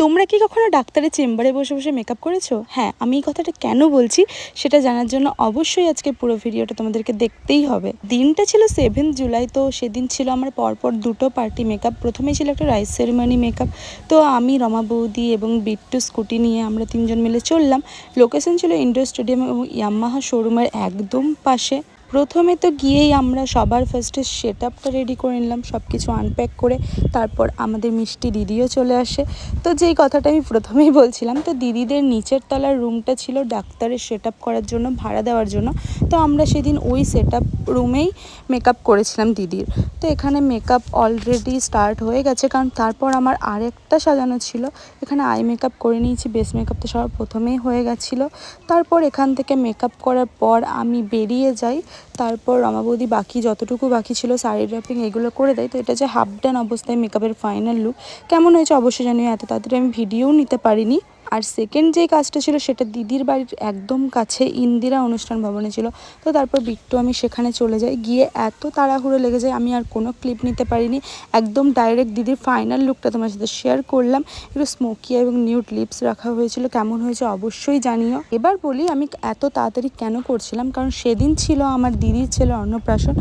তোমরা কি কখনো ডাক্তারের চেম্বারে বসে বসে মেকআপ করেছ? হ্যাঁ আমি এই কথাটা কেন বলছি সেটা জানার জন্য অবশ্যই আজকে পুরো ভিডিওটা তোমাদেরকে দেখতেই হবে। দিনটা ছিল সেভেন জুলাই তো সেদিন ছিল আমার পরপর দুটো পার্টি মেকআপ প্রথমেই ছিল একটা রাইস সেরিমনি মেকআপ তো আমি, রমা বৌদি এবং বিট্টু স্কুটি নিয়ে আমরা তিনজন মিলে চললাম। লোকেশন ছিল ইন্ডোর স্টেডিয়াম এবং ইয়ামাহা শোরুমের একদম পাশে। প্রথমে তো গিয়েই আমরা সবার ফার্স্টে সেট আপটা রেডি করে নিলাম সব কিছু আনপ্যাক করে তারপর আমাদের মিষ্টি দিদিও চলে আসে। তো যেই কথাটা আমি প্রথমেই বলছিলাম, তো দিদিদের নিচের তলার রুমটা ছিল ডাক্তারের সেট আপ করার জন্য, ভাড়া দেওয়ার জন্য। তো আমরা সেদিন ওই সেট আপ রুমেই মেকআপ করেছিলাম দিদির। তো এখানে মেকআপ অলরেডি স্টার্ট হয়ে গেছে, কারণ তারপর আমার আরেকটা সাজানো ছিল। এখানে আই মেকআপ করে নিয়েছি বেস মেকআপ তো সবার প্রথমেই হয়ে গেছিল। তারপর এখান থেকে মেকআপ করার পর আমি বেরিয়ে যাই তারপর রমাবদি বাকি যতটুকু বাকি ছিল শাড়ি ড্রাপিং এগুলো করে দেয়, তো এটা যে হাফ ডান অবস্থায় মেকআপের ফাইনাল লুক কেমন হয়েছে অবশ্যই জানিও, এত তাড়াতাড়ি আমি ভিডিও নিতে পারিনি। আর সেকেন্ড যে কাজটা ছিল সেটা দিদির বাড়ির একদম কাছে ইন্দিরা অনুষ্ঠান ভবনে ছিল। তো তারপর বিট্টু আমি সেখানে চলে যাই। গিয়ে এত তাড়াহুড়ো লেগে যায়, আমি আর কোনো ক্লিপ নিতে পারিনি। একদম ডাইরেক্ট দিদির ফাইনাল লুকটা তোমার সাথে শেয়ার করলাম। একটু স্মোকি এবং নিউড লিপস রাখা হয়েছিল, কেমন হয়েছে অবশ্যই জানিও। এবার বলি, আমি এত তাড়াতাড়ি কেন করছিলাম? কারণ সেদিন ছিল আমার দিদির ছেলে অন্নপ্রাশন।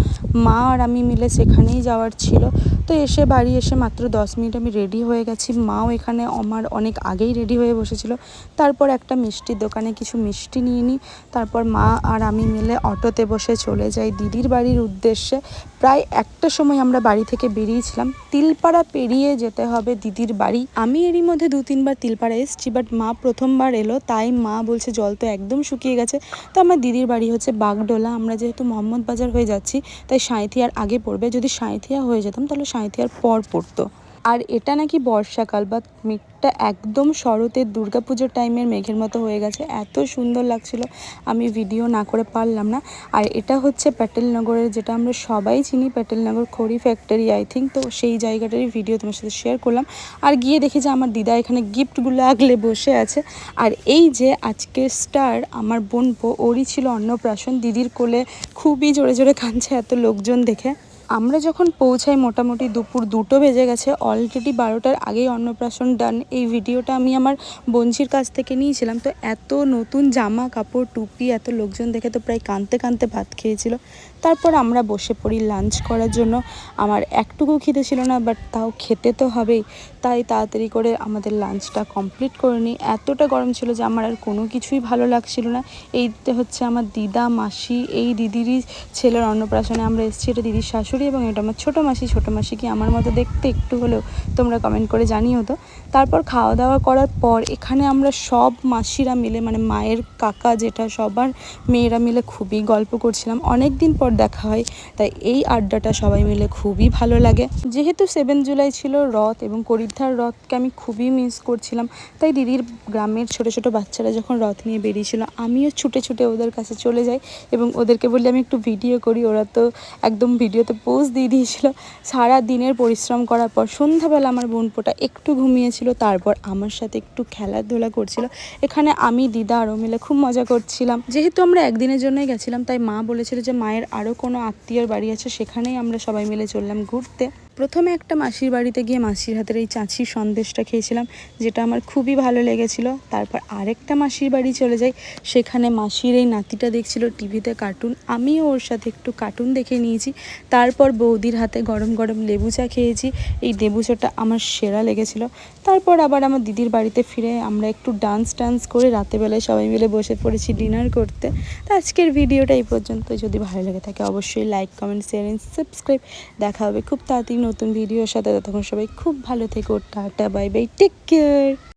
মা আর আমি মিলে সেখানেই যাওয়ার ছিল। তো এসে বাড়ি এসে মাত্র দশ মিনিট আমি রেডি হয়ে গেছি। মাও এখানে আমার অনেক আগেই রেডি হয়ে বসেছিল তারপর একটা মিষ্টির দোকানে কিছু মিষ্টি নিয়ে নিই তারপর মা আর আমি মিলে অটোতে বসে চলে যাই দিদির বাড়ির উদ্দেশ্যে। প্রায় একটা সময় আমরা বাড়ি থেকে বেরিয়েছিলাম। তিলপাড়া পেরিয়ে যেতে হবে দিদির বাড়ি। আমি এরই মধ্যে দু তিনবার তিলপাড়া এসেছি বাট মা প্রথমবার এলো, তাই মা বলছে জল তো একদম শুকিয়ে গেছে। তো আমার দিদির বাড়ি হচ্ছে বাগডোলা। আমরা যেহেতু মোহাম্মদ বাজার হয়ে যাচ্ছি, তাই সাঁইথিয়ার আগে পড়বে। যদি সাঁইথিয়া হয়ে যেতাম, তাহলে সাঁইথিয়ার পর পড়তো। আর এটা নাকি বর্ষাকাল বা মেঘটা একদম শরতের দুর্গাপুজোর টাইমের মেঘের মতো হয়ে গেছে। এত সুন্দর লাগছিল, আমি ভিডিও না করে পারলাম না। আর এটা হচ্ছে প্যাটেলনগরের, যেটা আমরা সবাই চিনি, প্যাটেলনগর খড়ি ফ্যাক্টরি আই থিঙ্ক তো সেই জায়গাটারই ভিডিও তোমার সাথে শেয়ার করলাম। আর গিয়ে দেখি যে আমার দিদা এখানে গিফটগুলো আগলে বসে আছে। আর এই যে আজকের স্টার আমার বোনপো ওরই ছিল অন্নপ্রাশন। দিদির কোলে খুবই জোরে জোরে কাঁদছে এত লোকজন দেখে। আমরা যখন পৌঁছাই মোটামুটি দুপুর দুটো বেজে গেছে অলরেডি বারোটার আগেই অন্নপ্রাশন ডান এই ভিডিওটা আমি আমার বঞ্চির কাছ থেকে নিয়েছিলাম। তো এত নতুন জামা কাপড়, টুপি, এত লোকজন দেখে তো প্রায় কাঁদতে কাঁদতে ভাত খেয়েছিল। তারপর আমরা বসে পড়ি লাঞ্চ করার জন্য। আমার একটুকু খিদে ছিল না বাট তাও খেতে তো হবেই। তাই তাড়াতাড়ি করে আমাদের লাঞ্চটা কমপ্লিট করে নিই। এতটা গরম ছিল যে আমার আর কোনো কিছুই ভালো লাগছিল না। এইতে হচ্ছে আমার দিদা, মাসি, এই দিদিরই ছেলের অন্নপ্রাশনে আমরা এসেছি। এটা দিদির শাশুড়ি। এবং এটা আমার ছোটো মাসি ছোটো মাসি কি আমার মতো দেখতে একটু হলেও তোমরা কমেন্ট করে জানিও তো। তারপর খাওয়া দাওয়া করার পর এখানে আমরা সব মাসিরা মিলে মানে মায়ের কাকা যেটা সবার মেয়েরা মিলে খুবই গল্প করছিলাম। অনেক দিন পর দেখা হয়, তাই এই আড্ডাটা সবাই মিলে খুবই ভালো লাগে। যেহেতু সেভেন জুলাই ছিল রথ এবং করিদ্ধার রথকে আমি খুবই মিস করছিলাম, তাই দিদির গ্রামের ছোট ছোট বাচ্চারা যখন রথ নিয়ে বেরিয়েছিল, আমিও ছুটে ছুটে ওদের কাছে চলে যাই এবং ওদেরকে বললে আমি একটু ভিডিও করি। ওরা তো একদম ভিডিওতে পোজ দিয়ে দিয়েছিল। সারা দিনের পরিশ্রম করার পর সন্ধ্যাবেলা আমার বোনপোটা একটু ঘুমিয়েছিল, তারপর আমার সাথে একটু খেলাধুলা করছিল। এখানে আমি, দিদা আরও মিলে খুব মজা করছিলাম। যেহেতু আমরা একদিনের জন্যই গেছিলাম, তাই মা বলেছিল যে মায়ের আরও কোনো আত্মীয়র বাড়ি আছে, সেখানেই আমরা সবাই মিলে চললাম ঘুরতে। প্রথমে একটা মাসির বাড়িতে গিয়ে মাসির হাতের এই চাঁচির সন্দেশটা খেয়েছিলাম, যেটা আমার খুবই ভালো লেগেছিল। তারপর আরেকটা মাসির বাড়ি চলে যাই, সেখানে মাসির এই নাতিটা দেখছিল টিভিতে কার্টুন, আমিও ওর সাথে একটু কার্টুন দেখে নিয়েছি। তারপর বৌদির হাতে গরম গরম লেবু চা খেয়েছি, এই লেবু চাটা আমার সেরা লেগেছিল। তারপর আবার আমার দিদির বাড়িতে ফিরে আমরা একটু ডান্স টান্স করে রাতেবেলায় সবাই মিলে বসে পড়েছি ডিনার করতে। তো আজকের ভিডিওটা এই পর্যন্ত যদি ভালো লেগে থাকে অবশ্যই like comment share and subscribe দেখা হবে খুব তাড়াতাড়ি নতুন ভিডিওর সাথে ততক্ষণ সবাই খুব ভালো থেকো tata bye bye take care